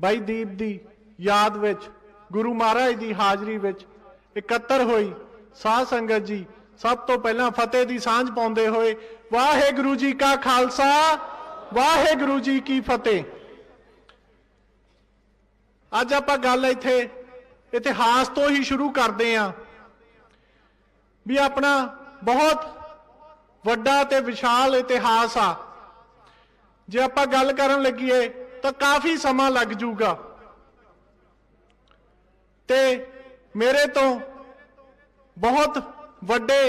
ਬਾਈ ਦੀਪ ਦੀ ਯਾਦ ਵਿੱਚ, ਗੁਰੂ ਮਹਾਰਾਜ ਦੀ ਹਾਜ਼ਰੀ ਵਿੱਚ ਇਕੱਤਰ ਹੋਈ। ਸਾਧ ਸੰਗਤ ਜੀ, ਸਭ ਤੋਂ ਪਹਿਲਾਂ ਫਤਿਹ ਦੀ ਸਾਂਝ ਪਾਉਂਦੇ ਹੋਏ, ਵਾਹਿਗੁਰੂ ਜੀ ਕਾ ਖਾਲਸਾ, ਵਾਹਿਗੁਰੂ ਜੀ ਕੀ ਫਤਿਹ। ਅੱਜ ਆਪਾਂ ਗੱਲ ਇੱਥੇ, ਇਤਿਹਾਸ ਤੋਂ ਹੀ ਸ਼ੁਰੂ ਕਰਦੇ ਆਂ ਵੀ ਆਪਣਾ ਬਹੁਤ ਵੱਡਾ ਤੇ ਵਿਸ਼ਾਲ ਇਤਿਹਾਸ ਆ। ਜੇ ਆਪਾਂ ਗੱਲ ਕਰਨ ਲੱਗੀਏ ਤਾਂ ਕਾਫੀ ਸਮਾਂ ਲੱਗ ਜਾਊਗਾ। ਤੇ ਮੇਰੇ ਤੋਂ ਬਹੁਤ ਵੱਡੇ,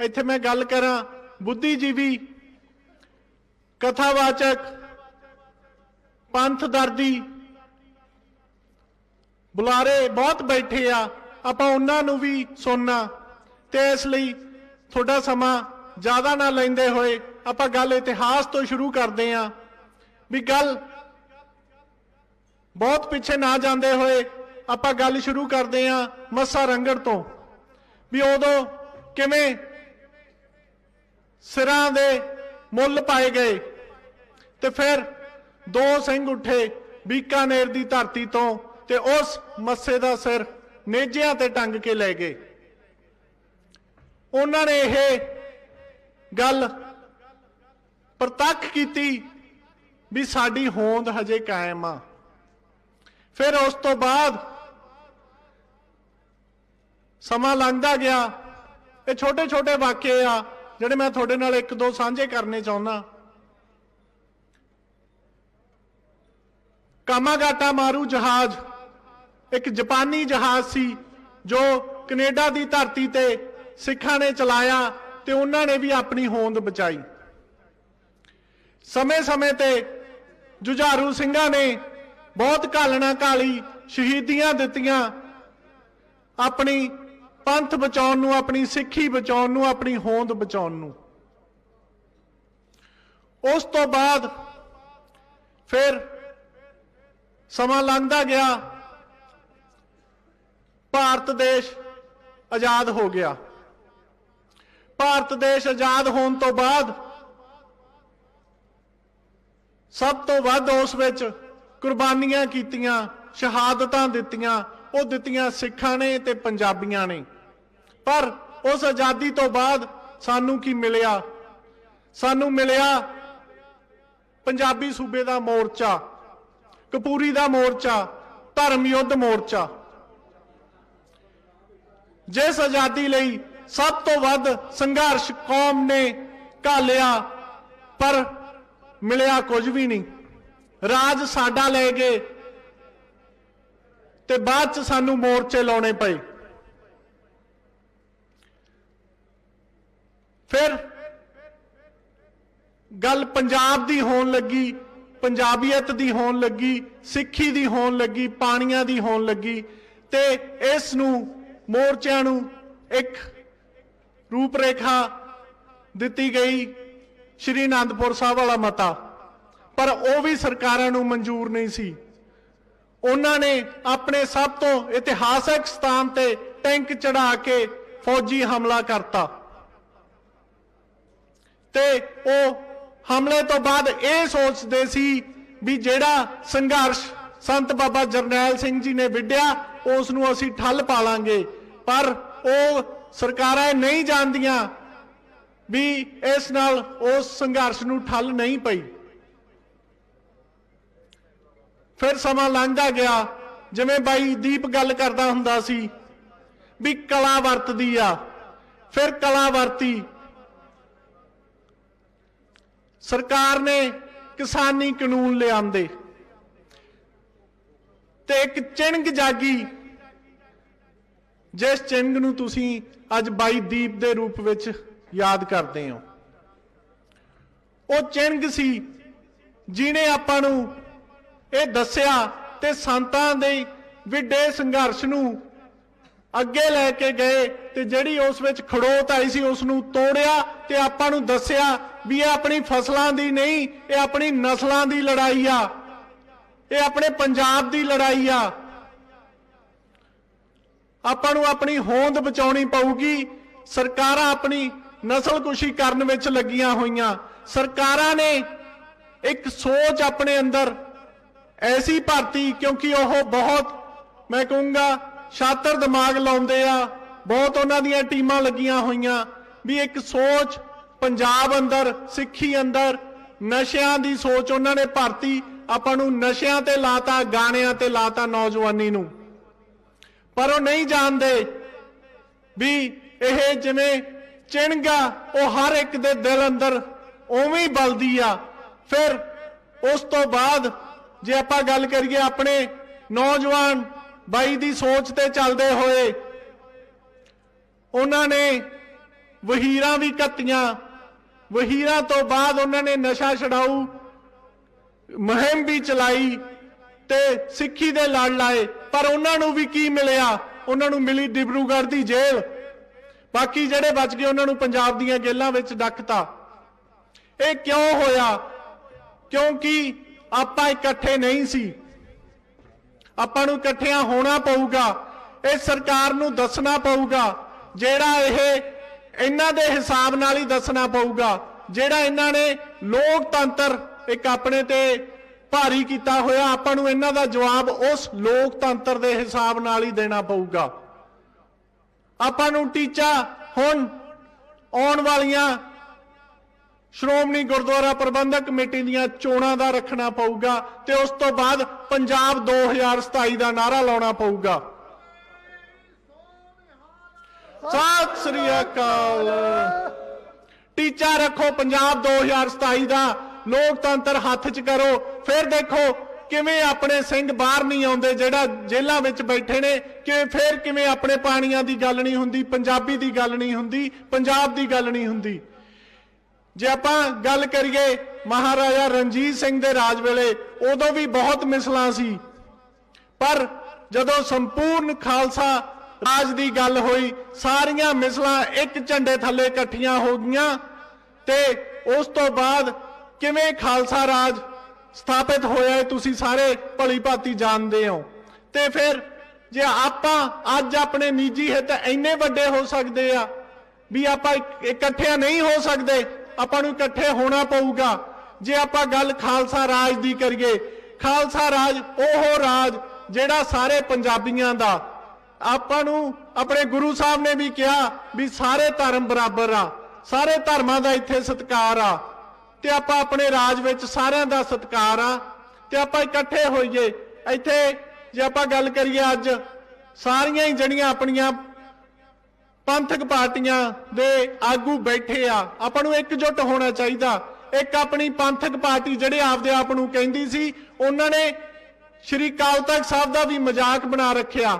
ਇੱਥੇ ਮੈਂ ਗੱਲ ਕਰਾਂ, ਬੁੱਧੀਜੀਵੀ ਕਥਾਵਾਚਕ ਪੰਥ ਦਰਦੀ ਬੁਲਾਰੇ ਬਹੁਤ ਬੈਠੇ ਆ, ਆਪਾਂ ਉਹਨਾਂ ਨੂੰ ਵੀ ਸੁਣਨਾ, ਤੇ ਇਸ ਲਈ ਤੁਹਾਡਾ ਸਮਾਂ ਜ਼ਿਆਦਾ ਨਾ ਲੈਂਦੇ ਹੋਏ ਆਪਾਂ ਗੱਲ ਇਤਿਹਾਸ ਤੋਂ ਸ਼ੁਰੂ ਕਰਦੇ ਆਂ ਵੀ ਗੱਲ ਬਹੁਤ ਪਿੱਛੇ ਨਾ ਜਾਂਦੇ ਹੋਏ ਆਪਾਂ ਗੱਲ ਸ਼ੁਰੂ ਕਰਦੇ ਆਂ ਮੱਸਾ ਰੰਗੜ ਤੋਂ। ਵੀ ਉਦੋਂ ਕਿਵੇਂ ਸਿਰਾਂ ਦੇ ਮੁੱਲ ਪਾਏ ਗਏ ਤੇ ਫਿਰ ਦੋ ਸਿੰਘ ਉੱਠੇ ਬੀਕਾਨੇਰ ਦੀ ਧਰਤੀ ਤੋਂ ਤੇ ਉਸ ਮੱਸੇ ਦਾ ਸਿਰ ਨੇਜਿਆਂ ਤੇ ਟੰਗ ਕੇ ਲੈ ਗਏ। ਉਹਨਾਂ ਨੇ ਇਹ ਗੱਲ ਪ੍ਰਤੱਖ ਕੀਤੀ ਵੀ ਸਾਡੀ ਹੋਂਦ ਹਜੇ ਕਾਇਮ ਆ। ਫਿਰ ਉਸ ਤੋਂ ਬਾਅਦ ਸਮਾਂ ਲੰਘਦਾ ਗਿਆ। ਇਹ ਛੋਟੇ ਛੋਟੇ ਵਾਕਿਏ ਆ, ਜਿਹੜੇ ਮੈਂ ਤੁਹਾਡੇ ਨਾਲ ਇੱਕ ਦੋ ਸਾਂਝੇ ਕਰਨੇ ਚਾਹੁੰਦਾ। ਕਾਮਾਗਾਟਾ ਮਾਰੂ ਜਹਾਜ਼ ਇੱਕ ਜਾਪਾਨੀ ਜਹਾਜ਼ ਸੀ, ਜੋ ਕੈਨੇਡਾ ਦੀ ਧਰਤੀ ਤੇ ਸਿੱਖਾਂ ਨੇ ਚਲਾਇਆ ਤੇ ਉਹਨਾਂ ਨੇ ਵੀ ਆਪਣੀ ਹੋਂਦ ਬਚਾਈ। ਸਮੇਂ-ਸਮੇਂ ਤੇ ਜੁਝਾਰੂ ਸਿੰਘਾਂ ਨੇ ਬਹੁਤ ਘਾਲਣਾ ਘਾਲੀ ਸ਼ਹੀਦੀਆਂ ਦਿੱਤੀਆਂ। ਆਪਣੀ ਪੰਥ ਬਚਾਉਣ ਨੂੰ, ਆਪਣੀ ਸਿੱਖੀ ਬਚਾਉਣ ਨੂੰ, ਆਪਣੀ ਹੋਂਦ ਬਚਾਉਣ ਨੂੰ। ਉਸ ਤੋਂ ਬਾਅਦ ਫਿਰ ਸਮਾਂ ਲੰਘਦਾ ਗਿਆ। ਭਾਰਤ ਦੇਸ਼ ਆਜ਼ਾਦ ਹੋ ਗਿਆ। ਭਾਰਤ ਦੇਸ਼ ਆਜ਼ਾਦ ਹੋਣ ਤੋਂ ਬਾਅਦ ਸਭ ਤੋਂ ਵੱਧ ਉਸ ਵਿੱਚ ਕੁਰਬਾਨੀਆਂ ਕੀਤੀਆਂ, ਸ਼ਹਾਦਤਾਂ ਦਿੱਤੀਆਂ, ਉਹ ਦਿੱਤੀਆਂ ਸਿੱਖਾਂ ਨੇ ਤੇ ਪੰਜਾਬੀਆਂ ਨੇ। ਪਰ ਉਸ ਆਜ਼ਾਦੀ ਤੋਂ ਬਾਅਦ ਸਾਨੂੰ ਕੀ ਮਿਲਿਆ? ਸਾਨੂੰ ਮਿਲਿਆ ਪੰਜਾਬੀ ਸੂਬੇ ਦਾ ਮੋਰਚਾ, ਕਪੂਰੀ ਦਾ ਮੋਰਚਾ, ਧਰਮ ਯੁੱਧ ਮੋਰਚਾ। ਜਿਸ ਆਜ਼ਾਦੀ ਲਈ ਸਭ ਤੋਂ ਵੱਧ ਸੰਘਰਸ਼ ਕੌਮ ਨੇ ਘਾਲਿਆ, ਪਰ ਮਿਲਿਆ ਕੁਝ ਵੀ ਨਹੀਂ। ਰਾਜ ਸਾਡਾ ਲੈ ਗਏ ਤੇ ਬਾਅਦ ਚ ਸਾਨੂੰ ਮੋਰਚੇ ਲਾਉਣੇ ਪਏ। ਫਿਰ ਗੱਲ ਪੰਜਾਬ ਦੀ ਹੋਣ ਲੱਗੀ, ਪੰਜਾਬੀਅਤ ਦੀ ਹੋਣ ਲੱਗੀ, ਸਿੱਖੀ ਦੀ ਹੋਣ ਲੱਗੀ, ਪਾਣੀਆਂ ਦੀ ਹੋਣ ਲੱਗੀ ਤੇ ਇਸ ਨੂੰ ਮੋਰਚਿਆਂ ਨੂੰ ਇੱਕ ਰੂਪਰੇਖਾ ਦਿੱਤੀ ਗਈ ਸ਼੍ਰੀ ਅਨੰਦਪੁਰ ਸਾਹਿਬ ਵਾਲਾ ਮਤਾ। ਪਰ ਉਹ ਵੀ ਸਰਕਾਰਾਂ ਨੂੰ ਮਨਜ਼ੂਰ ਨਹੀਂ ਸੀ। ਉਹਨਾਂ ਨੇ ਆਪਣੇ ਸਭ ਤੋਂ ਇਤਿਹਾਸਕ ਸਥਾਨ ਤੇ ਟੈਂਕ ਚੜਾ ਕੇ ਫੌਜੀ ਹਮਲਾ ਕਰਤਾ। ਤੇ ਉਹ ਹਮਲੇ ਤੋਂ ਬਾਅਦ ਇਹ ਸੋਚਦੇ ਸੀ ਵੀ ਜਿਹੜਾ ਸੰਘਰਸ਼ ਸੰਤ ਬਾਬਾ ਜਰਨੈਲ ਸਿੰਘ ਜੀ ਨੇ ਵਿੱਢਿਆ, ਉਸ ਨੂੰ ਅਸੀਂ ਠੱਲ ਪਾ ਲਾਂਗੇ ਪਰ ਉਹ ਸਰਕਾਰਾਂ ਨਹੀਂ ਜਾਣਦੀਆਂ ਵੀ ਇਸ ਨਾਲ ਉਸ ਸੰਘਰਸ਼ ਨੂੰ ਠੱਲ ਨਹੀਂ ਪਈ। ਫਿਰ ਸਮਾਂ ਲੰਘਦਾ ਗਿਆ, ਜਿਵੇਂ ਬਾਈ ਦੀਪ ਗੱਲ ਕਰਦਾ ਹੁੰਦਾ ਸੀ ਵੀ ਕਲਾ ਵਰਤਦੀ ਆ। ਫਿਰ ਕਲਾ ਵਰਤੀ। ਸਰਕਾਰ ਨੇ ਕਿਸਾਨੀ ਕਾਨੂੰਨ ਲਿਆਂਦੇ। ਤੇ ਇੱਕ ਚਿੰਗ ਜਾਗੀ, ਜਿਸ ਚਿੰਗ ਨੂੰ ਤੁਸੀਂ ਅੱਜ ਬਾਈ ਦੀਪ ਦੇ ਰੂਪ ਵਿੱਚ ਯਾਦ ਕਰਦੇ ਹੋ। ਉਹ ਚਿੰਗ ਸੀ ਜਿਨੇ ਆਪਾਂ ਨੂੰ ਇਹ ਦੱਸਿਆ ਤੇ ਸੰਤਾਂ ਦੇ ਵਿੱਡੇ ਸੰਘਰਸ਼ ਨੂੰ ਅੱਗੇ ਲੈ ਕੇ ਗਏ ਤੇ ਜਿਹੜੀ ਉਸ ਵਿੱਚ ਖੜੋਤ ਆਈ ਸੀ, ਉਸ ਨੂੰ ਤੋੜਿਆ ਤੇ ਆਪਾਂ ਨੂੰ ਦੱਸਿਆ ਵੀ ਇਹ ਆਪਣੀ ਫਸਲਾਂ ਦੀ ਨਹੀਂ, ਇਹ ਆਪਣੀ ਨਸਲਾਂ ਦੀ ਲੜਾਈ ਆ। ਇਹ ਆਪਣੇ ਪੰਜਾਬ ਦੀ ਲੜਾਈ ਆ। ਆਪਾਂ ਨੂੰ ਆਪਣੀ ਹੋਂਦ ਬਚਾਉਣੀ ਪਊਗੀ। ਸਰਕਾਰਾਂ ਆਪਣੀ ਨਸਲਕੁਸ਼ੀ ਕਰਨ ਵਿੱਚ ਲੱਗੀਆਂ ਹੋਈਆਂ। ਸਰਕਾਰਾਂ ਨੇ ਇੱਕ ਸੋਚ ਆਪਣੇ ਅੰਦਰ ਐਸੀ ਭਰਤੀ ਕਿਉਂਕਿ ਉਹ ਬਹੁਤ, ਮੈਂ ਕਹੂੰਗਾ ਸ਼ਾਤਰ ਦਿਮਾਗ ਲਾਉਂਦੇ ਆ। ਬਹੁਤ ਉਹਨਾਂ ਦੀਆਂ ਟੀਮਾਂ ਲੱਗੀਆਂ ਹੋਈਆਂ ਵੀ ਇੱਕ ਸੋਚ ਪੰਜਾਬ ਅੰਦਰ, ਸਿੱਖੀ ਅੰਦਰ, ਨਸ਼ਿਆਂ ਦੀ ਸੋਚ ਉਹਨਾਂ ਨੇ ਭਰਤੀ। ਆਪਾਂ ਨੂੰ ਨਸ਼ਿਆਂ ਤੇ ਲਾਤਾ, ਗਾਣਿਆਂ ਤੇ ਲਾਤਾ ਨੌਜਵਾਨੀ ਨੂੰ। ਪਰ ਉਹ ਨਹੀਂ ਜਾਣਦੇ ਵੀ ਇਹ ਜਿਵੇਂ ਚਿਣਗਾ, ਉਹ ਹਰ ਇੱਕ ਦੇ ਦਿਲ ਅੰਦਰ ਉਵੇਂ ਹੀ ਬਲਦੀ ਆ। ਫਿਰ ਉਸ ਤੋਂ ਬਾਅਦ ਜੇ ਆਪਾਂ ਗੱਲ ਕਰੀਏ ਆਪਣੇ ਨੌਜਵਾਨ ਬਾਈ ਦੀ ਸੋਚ ਤੇ ਚੱਲਦੇ ਹੋਏ, ਉਹਨਾਂ ਨੇ ਵਹੀਰਾਂ ਵੀ ਕੱਤੀਆਂ। ਵਹੀਰਾਂ ਤੋਂ ਬਾਅਦ ਉਹਨਾਂ ਨੇ ਨਸ਼ਾ ਛਡਾਊ, ਮੁਹਿੰਮ ਵੀ ਚਲਾਈ ਤੇ ਸਿੱਖੀ ਦੇ ਲੜ ਲਾਏ। ਪਰ ਉਹਨਾਂ ਨੂੰ ਵੀ ਕੀ ਮਿਲਿਆ? ਉਹਨਾਂ ਨੂੰ ਮਿਲੀ ਡਿਬਰੂਗੜ੍ਹ ਦੀ ਜੇਲ੍ਹ। ਬਾਕੀ ਜਿਹੜੇ ਬਚ ਗਏ, ਉਹਨਾਂ ਨੂੰ ਪੰਜਾਬ ਦੀਆਂ ਜੇਲ੍ਹਾਂ ਵਿੱਚ ਡੱਕਤਾ। ਇਹ ਕਿਉਂ ਹੋਇਆ? ਕਿਉਂਕਿ ਆਪਾਂ ਇਕੱਠੇ ਨਹੀਂ ਸੀ। ਆਪਾਂ ਨੂੰ ਇਕੱਠਿਆਂ ਹੋਣਾ ਪਊਗਾ। ਇਹ ਸਰਕਾਰ ਨੂੰ ਦੱਸਣਾ ਪਊਗਾ। ਜਿਹੜਾ ਇਹ ਇਹਨਾਂ ਦੇ ਹਿਸਾਬ ਨਾਲ ਹੀ ਦੱਸਣਾ ਪਊਗਾ। ਜਿਹੜਾ ਇਹਨਾਂ ਨੇ ਲੋਕਤੰਤਰ ਇੱਕ ਆਪਣੇ ਤੇ ਭਾਰੀ ਕੀਤਾ ਹੋਇਆ, ਆਪਾਂ ਨੂੰ ਇਹਨਾਂ ਦਾ ਜਵਾਬ ਉਸ ਲੋਕਤੰਤਰ ਦੇ ਹਿਸਾਬ ਨਾਲ ਹੀ ਦੇਣਾ ਪਊਗਾ। ਆਪਾਂ ਨੂੰ ਟੀਚਾ ਹੁਣ ਆਉਣ ਵਾਲੀਆਂ ਸ਼੍ਰੋਮਣੀ ਗੁਰਦੁਆਰਾ ਪ੍ਰਬੰਧਕ ਕਮੇਟੀ ਦੀਆਂ ਚੋਣਾਂ ਦਾ ਰੱਖਣਾ ਪਊਗਾ ਤੇ ਉਸ ਤੋਂ ਬਾਅਦ ਪੰਜਾਬ 2027 ਦਾ ਨਾਰਾ ਲਾਉਣਾ ਪਊਗਾ। ਸਤਿ ਸ੍ਰੀ ਅਕਾਲ। ਟੀਚਾ ਰੱਖੋ ਪੰਜਾਬ 2027 ਦਾ। ਲੋਕਤੰਤਰ ਹੱਥ 'ਚ ਕਰੋ। ਫਿਰ ਦੇਖੋ ਕਿਵੇਂ ਆਪਣੇ ਸਿੰਘ ਬਾਹਰ ਨਹੀਂ ਆਉਂਦੇ, ਜਿਹੜਾ ਜੇਲ੍ਹਾਂ ਵਿੱਚ ਬੈਠੇ ਨੇ, ਕਿ ਫਿਰ ਕਿਵੇਂ ਆਪਣੇ ਪਾਣੀਆਂ ਦੀ ਗੱਲ ਨਹੀਂ ਹੁੰਦੀ, ਪੰਜਾਬੀ ਦੀ ਗੱਲ ਨਹੀਂ ਹੁੰਦੀ, ਪੰਜਾਬ ਦੀ ਗੱਲ ਨਹੀਂ ਹੁੰਦੀ। ਜੇ ਆਪਾਂ ਗੱਲ ਕਰੀਏ ਮਹਾਰਾਜਾ ਰਣਜੀਤ ਸਿੰਘ ਦੇ ਰਾਜ ਵੇਲੇ, ਉਦੋਂ ਵੀ ਬਹੁਤ ਮਿਸਲਾਂ ਸੀ। ਪਰ ਜਦੋਂ ਸੰਪੂਰਨ ਖਾਲਸਾ ਰਾਜ ਦੀ ਗੱਲ ਹੋਈ, ਸਾਰੀਆਂ ਮਿਸਲਾਂ ਇੱਕ ਝੰਡੇ ਥੱਲੇ ਇਕੱਠੀਆਂ ਹੋ ਗਈਆਂ ਤੇ ਉਸ ਤੋਂ ਬਾਅਦ ਕਿਵੇਂ ਖਾਲਸਾ ਰਾਜ ਸਥਾਪਿਤ ਹੋਇਆ ਹੈ ਤੁਸੀਂ ਸਾਰੇ ਭਲੀ ਭਾਤੀ ਜਾਣਦੇ ਹੋ। ਤੇ ਫਿਰ ਜੇ ਆਪਾਂ ਅੱਜ ਆਪਣੇ ਨਿੱਜੀ ਹਿੱਤ ਇੰਨੇ ਵੱਡੇ ਹੋ ਸਕਦੇ ਆ, ਵੀ ਆਪਾਂ ਇਕ- ਇਕੱਠਿਆਂ ਨਹੀਂ ਹੋ ਸਕਦੇ ਆਪਾਂ ਨੂੰ ਇਕੱਠੇ ਹੋਣਾ ਪਊਗਾ। ਜੇ ਆਪਾਂ ਗੱਲ ਖਾਲਸਾ ਰਾਜ ਦੀ ਕਰੀਏ, ਖਾਲਸਾ ਰਾਜ ਉਹ ਰਾਜ ਜਿਹੜਾ ਸਾਰੇ ਪੰਜਾਬੀਆਂ ਦਾ। ਆਪਾਂ ਨੂੰ ਆਪਣੇ ਗੁਰੂ ਸਾਹਿਬ ਨੇ ਵੀ ਕਿਹਾ ਵੀ ਸਾਰੇ ਧਰਮ ਬਰਾਬਰ ਆ, ਸਾਰੇ ਧਰਮਾਂ ਦਾ ਇੱਥੇ ਸਤਿਕਾਰ ਆ। ਤੇ ਆਪਾਂ ਆਪਣੇ ਰਾਜ ਵਿੱਚ ਸਾਰਿਆਂ ਦਾ ਸਤਿਕਾਰ ਆ, ਤੇ ਆਪਾਂ ਇਕੱਠੇ ਹੋਈਏ। ਇੱਥੇ ਜੇ ਆਪਾਂ ਗੱਲ ਕਰੀਏ ਅੱਜ, ਸਾਰੀਆਂ ਹੀ ਜਿਹੜੀਆਂ ਆਪਣੀਆਂ ਪੰਥਕ ਪਾਰਟੀਆਂ ਦੇ ਆਗੂ ਬੈਠੇ ਆ। ਆਪਾਂ ਨੂੰ ਇਕਜੁੱਟ ਹੋਣਾ ਚਾਹੀਦਾ। ਇੱਕ ਆਪਣੀ ਪੰਥਕ ਪਾਰਟੀ ਜਿਹੜੇ ਆਪਦੇ ਆਪ ਨੂੰ ਕਹਿੰਦੀ ਸੀ, ਉਹਨਾਂ ਨੇ ਸ਼੍ਰੀ ਅਕਾਲ ਤਖਤ ਸਾਹਿਬ ਦਾ ਵੀ ਮਜ਼ਾਕ ਬਣਾ ਰੱਖਿਆ।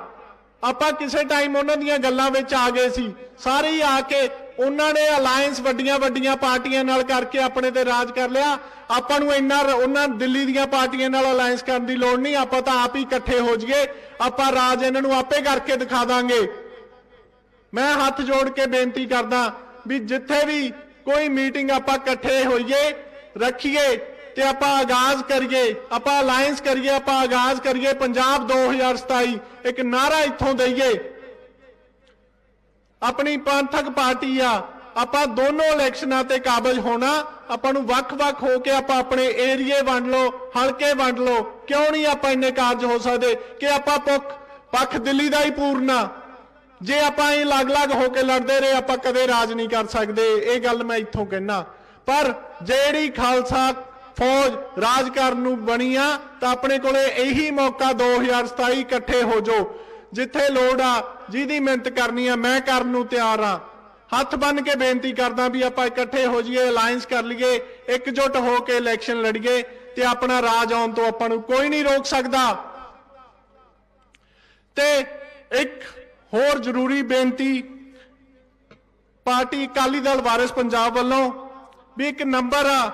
ਆਪਾਂ ਕਿਸੇ ਟਾਈਮ ਉਹਨਾਂ ਦੀਆਂ ਗੱਲਾਂ ਵਿੱਚ ਆ ਗਏ ਸੀ। ਸਾਰੇ ਹੀ ਆ ਕੇ ਉਹਨਾਂ ਨੇ ਅਲਾਈਅੰਸ ਵੱਡੀਆਂ ਵੱਡੀਆਂ ਪਾਰਟੀਆਂ ਨਾਲ ਕਰਕੇ ਆਪਣੇ ਤੇ ਰਾਜ ਕਰ ਲਿਆ। ਆਪਾਂ ਨੂੰ ਇੰਨਾ ਉਹਨਾਂ ਦਿੱਲੀ ਦੀਆਂ ਪਾਰਟੀਆਂ ਨਾਲ ਅਲਾਈਅੰਸ ਕਰਨ ਦੀ ਲੋੜ ਨਹੀਂ। ਆਪਾਂ ਤਾਂ ਆਪ ਹੀ ਇਕੱਠੇ ਹੋ ਜਾਈਏ। ਆਪਾਂ ਰਾਜ ਇਹਨਾਂ ਨੂੰ ਆਪੇ ਕਰਕੇ ਦਿਖਾ ਦਾਂਗੇ। ਮੈਂ ਹੱਥ ਜੋੜ ਕੇ ਬੇਨਤੀ ਕਰਦਾ ਵੀ ਜਿੱਥੇ ਵੀ ਕੋਈ ਮੀਟਿੰਗ ਆਪਾਂ ਇਕੱਠੇ ਹੋਈਏ, ਰੱਖੀਏ ਤੇ ਆਪਾਂ ਆਗਾਜ਼ ਕਰੀਏ, ਆਪਾਂ ਅਲਾਈਅੰਸ ਕਰੀਏ, ਆਪਾਂ ਆਗਾਜ਼ ਕਰੀਏ, ਪੰਜਾਬ 2027 ਇੱਕ ਨਾਰਾ ਇੱਥੋਂ ਦਈਏ। ਆਪਣੀ ਪੰਥਕ ਪਾਰਟੀ ਆ, ਆਪਾਂ ਦੋਨੋਂ ਇਲੈਕਸ਼ਨਾਂ ਤੇ ਕਾਬਜ ਹੋਣਾ, ਆਪਾਂ ਨੂੰ ਵੱਖ-ਵੱਖ ਹੋ ਕੇ ਆਪਾਂ ਆਪਣੇ ਏਰੀਏ ਵੰਡ ਲਓ, ਹਲਕੇ ਵੰਡ ਲਓ। ਕਿਉਂ ਨਹੀਂ ਆਪਾਂ ਇੰਨੇ ਕਾਰਜ ਹੋ ਸਕਦੇ? ਕਿ ਆਪਾਂ ਪੱਖ ਪੱਖ ਦਿੱਲੀ ਦਾ ਹੀ ਪੂਰਨਾ ਜੇ ਆਪਾਂ ਇਹ ਅਲੱਗ-ਅਲੱਗ ਹੋ ਕੇ ਲੜਦੇ ਰਹੇ, ਆਪਾਂ ਕਦੇ ਰਾਜ ਨਹੀਂ ਕਰ ਸਕਦੇ। ਇਹ ਗੱਲ ਮੈਂ ਇੱਥੋਂ ਕਹਿਣਾ ਪਰ ਜਿਹੜੀ ਖਾਲਸਾ ਫੌਜ ਰਾਜ ਕਰਨ ਨੂੰ ਬਣੀ ਆ, ਤਾਂ ਆਪਣੇ ਕੋਲੇ ਇਹੀ ਮੌਕਾ 2027 ਇਕੱਠੇ ਹੋ ਜਾਓ, ਜਿੱਥੇ ਲੋੜ ਆ, ਜਿਹਦੀ ਮਿਹਨਤ ਕਰਨੀ ਆ, ਮੈਂ ਕਰਨ ਨੂੰ ਤਿਆਰ ਆ। ਹੱਥ ਬੰਨ ਕੇ ਬੇਨਤੀ ਕਰਦਾ ਵੀ ਆਪਾਂ ਇਕੱਠੇ ਹੋ ਜਾਈਏ ਅਲਾਈਅੰਸ ਕਰ ਲਈਏ, ਇਕਜੁੱਟ ਹੋ ਕੇ ਇਲੈਕਸ਼ਨ ਲੜੀਏ, ਤੇ ਆਪਣਾ ਰਾਜ ਆਉਣ ਤੋਂ ਆਪਾਂ ਨੂੰ ਕੋਈ ਨਹੀਂ ਰੋਕ ਸਕਦਾ। ਤੇ ਇੱਕ ਹੋਰ ਜ਼ਰੂਰੀ ਬੇਨਤੀ, ਪਾਰਟੀ ਅਕਾਲੀ ਦਲ ਵਾਰਿਸ ਪੰਜਾਬ ਵੱਲੋਂ ਵੀ ਇੱਕ ਨੰਬਰ ਆ,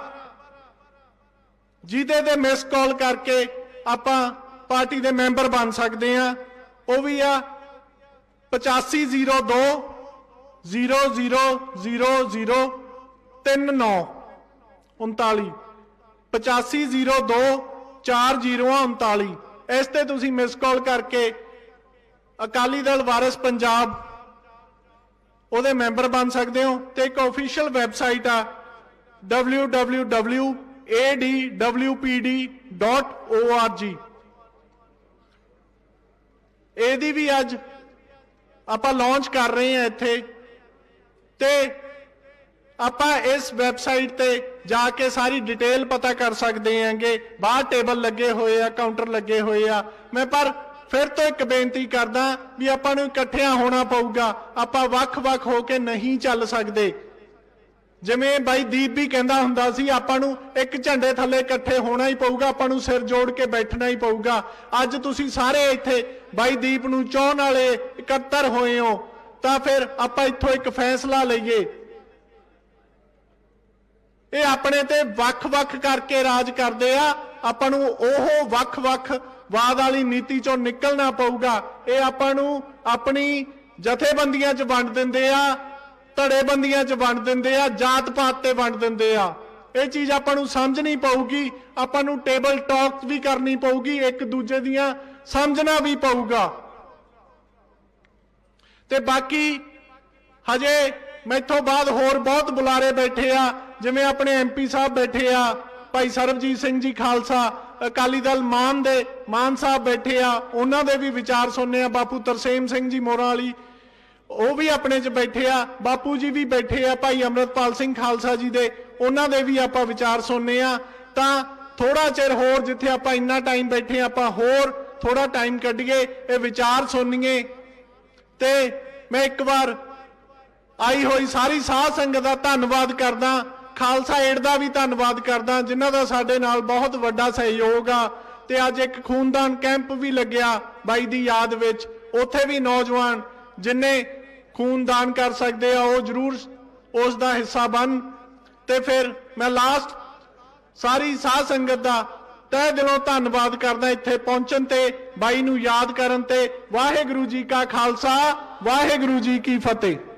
ਜਿਹਦੇ ਤੇ ਮਿਸ ਕਾਲ ਕਰਕੇ ਆਪਾਂ ਪਾਰਟੀ ਦੇ ਮੈਂਬਰ ਬਣ ਸਕਦੇ ਆ ਉਹ ਵੀ ਆ 8502 000039 39 8502 4039 ਇਸ ਤੇ ਤੁਸੀਂ ਮਿਸ ਕਾਲ ਕਰਕੇ ਅਕਾਲੀ ਦਲ ਵਾਰਿਸ ਪੰਜਾਬ। ਉਹਦੇ ਮੈਂਬਰ ਬਣ ਸਕਦੇ ਹੋ ਤੇ ਇੱਕ ਅਫੀਸ਼ੀਅਲ ਵੈਬਸਾਈਟ ਆ adwpd.org ਇਹਦੀ ਵੀ ਅੱਜ ਆਪਾਂ ਲਾਂਚ ਕਰ ਰਹੇ ਹਾਂ ਇੱਥੇ। ਤੇ ਆਪਾਂ ਇਸ ਵੈਬਸਾਈਟ ਤੇ ਜਾ ਕੇ ਸਾਰੀ ਡਿਟੇਲ ਪਤਾ ਕਰ ਸਕਦੇ ਹਾਂਗੇ। ਬਾਹਰ ਟੇਬਲ ਲੱਗੇ ਹੋਏ ਆ ਕਾਊਂਟਰ ਲੱਗੇ ਹੋਏ ਆ। ਮੈਂ ਪਰ ਫਿਰ ਤੋਂ ਇੱਕ ਬੇਨਤੀ ਕਰਦਾ ਵੀ ਆਪਾਂ ਨੂੰ ਇਕੱਠਿਆਂ ਹੋਣਾ ਪਊਗਾ। ਆਪਾਂ ਵੱਖ-ਵੱਖ ਹੋ ਕੇ ਨਹੀਂ ਚੱਲ ਸਕਦੇ। ਜਿਵੇਂ ਬਾਈ ਦੀਪ ਵੀ ਕਹਿੰਦਾ ਹੁੰਦਾ ਸੀ, ਆਪਾਂ ਨੂੰ ਇੱਕ ਝੰਡੇ ਥੱਲੇ ਇਕੱਠੇ ਹੋਣਾ ਹੀ ਪਊਗਾ, ਆਪਾਂ ਨੂੰ ਸਿਰ ਜੋੜ ਕੇ ਬੈਠਣਾ ਹੀ ਪਊਗਾ। ਅੱਜ ਤੁਸੀਂ ਸਾਰੇ ਇੱਥੇ ਬਾਈ ਦੀਪ ਨੂੰ ਚਾਹਣ ਵਾਲੇ ਇਕੱਤਰ ਹੋਏ ਹੋ, ਤਾਂ ਫਿਰ ਆਪਾਂ ਇੱਥੋਂ ਇੱਕ ਫੈਸਲਾ ਲਈਏ। ਇਹ ਆਪਣੇ ਤੇ ਵੱਖ-ਵੱਖ ਕਰਕੇ ਰਾਜ ਕਰਦੇ ਆ। ਆਪਾਂ ਨੂੰ ਉਹ ਵੱਖ-ਵੱਖ ਵਾਦ ਵਾਲੀ ਨੀਤੀ ਚੋਂ ਨਿਕਲਣਾ ਪਊਗਾ। ਇਹ ਆਪਾਂ ਨੂੰ ਆਪਣੀ ਜਥੇਬੰਦੀਆਂ 'ਚ ਵੰਡ ਦਿੰਦੇ ਆ, ਧੜੇਬੰਦੀਆਂ 'ਚ ਵੰਡ ਦਿੰਦੇ ਆ ਜਾਤ ਪਾਤ ਤੇ ਵੰਡ ਦਿੰਦੇ ਆ। ਇਹ ਚੀਜ਼ ਆਪਾਂ ਨੂੰ ਸਮਝਣੀ ਪਊਗੀ, ਆਪਾਂ ਨੂੰ ਟੇਬਲ ਟਾਕਸ ਵੀ ਕਰਨੀ ਪਊਗੀ, ਇੱਕ ਦੂਜੇ ਦੀਆਂ ਸਮਝਣਾ ਵੀ ਪਊਗਾ। ਤੇ ਬਾਕੀ ਹਜੇ ਮੈਥੋਂ ਬਾਅਦ ਹੋਰ ਬਹੁਤ ਬੁਲਾਰੇ ਬੈਠੇ ਆ, ਜਿਵੇਂ ਆਪਣੇ ਐਮਪੀ ਸਾਹਿਬ ਬੈਠੇ ਆ, ਭਾਈ ਸਰਬਜੀਤ ਸਿੰਘ ਜੀ ਖਾਲਸਾ ਅਕਾਲੀ ਦਲ ਮਾਨ ਦੇ ਮਾਨ ਸਾਹਿਬ ਬੈਠੇ ਆ ਉਹਨਾਂ ਦੇ ਵੀ ਵਿਚਾਰ ਸੁਣਨੇ ਆ। ਬਾਪੂ ਤਰਸੇਮ ਸਿੰਘ ਜੀ ਮੋਰਾਂ ਵਾਲੀ ਉਹ ਵੀ ਆਪਣੇ 'ਚ ਬੈਠੇ ਆ। ਬਾਪੂ ਜੀ ਵੀ ਬੈਠੇ ਆ ਭਾਈ ਅਮਰਤਪਾਲ ਸਿੰਘ ਖਾਲਸਾ ਜੀ ਦੇ ਉਹਨਾਂ ਦੇ ਵੀ ਆਪਾਂ ਵਿਚਾਰ ਸੁਣਨੇ ਆ। ਤਾਂ ਥੋੜਾ ਚਿਰ ਹੋਰ ਜਿੱਥੇ ਆਪਾਂ ਇੰਨਾ ਟਾਈਮ ਬੈਠੇ ਆ, ਆਪਾਂ ਹੋਰ ਥੋੜਾ ਟਾਈਮ ਕੱਢੀਏ ਇਹ ਵਿਚਾਰ ਸੁਣੀਏ। ਤੇ ਮੈਂ ਇੱਕ ਵਾਰ ਆਈ ਹੋਈ ਸਾਰੀ ਸਾਧ ਸੰਗਤ ਦਾ ਧੰਨਵਾਦ ਕਰਦਾ। ਖਾਲਸਾ ਏਡ ਦਾ ਵੀ ਧੰਨਵਾਦ ਕਰਦਾ, ਜਿਨ੍ਹਾਂ ਦਾ ਸਾਡੇ ਨਾਲ ਬਹੁਤ ਵੱਡਾ ਸਹਿਯੋਗ ਆ। ਤੇ ਅੱਜ ਇੱਕ ਖੂਨਦਾਨ ਕੈਂਪ ਵੀ ਲੱਗਿਆ ਬਾਈ ਦੀ ਯਾਦ ਵਿੱਚ। ਉੱਥੇ ਵੀ ਨੌਜਵਾਨ ਜਿਨੇ ਖੂਨਦਾਨ ਕਰ ਸਕਦੇ ਆ, ਉਹ ਜ਼ਰੂਰ ਉਸ ਦਾ ਹਿੱਸਾ ਬਣ। ਤੇ ਫਿਰ ਮੈਂ ਲਾਸਟ ਸਾਰੀ ਸਾਧ ਸੰਗਤ ਦਾ ਤਹਿ ਦਿਲੋਂ ਧੰਨਵਾਦ ਕਰਦਾ ਇੱਥੇ ਪਹੁੰਚਣ ਤੇ, ਬਾਈ ਨੂੰ ਯਾਦ ਕਰਨ ਤੇ। ਵਾਹਿਗੁਰੂ ਜੀ ਕਾ ਖਾਲਸਾ, ਵਾਹਿਗੁਰੂ ਜੀ ਕੀ ਫਤਿਹ।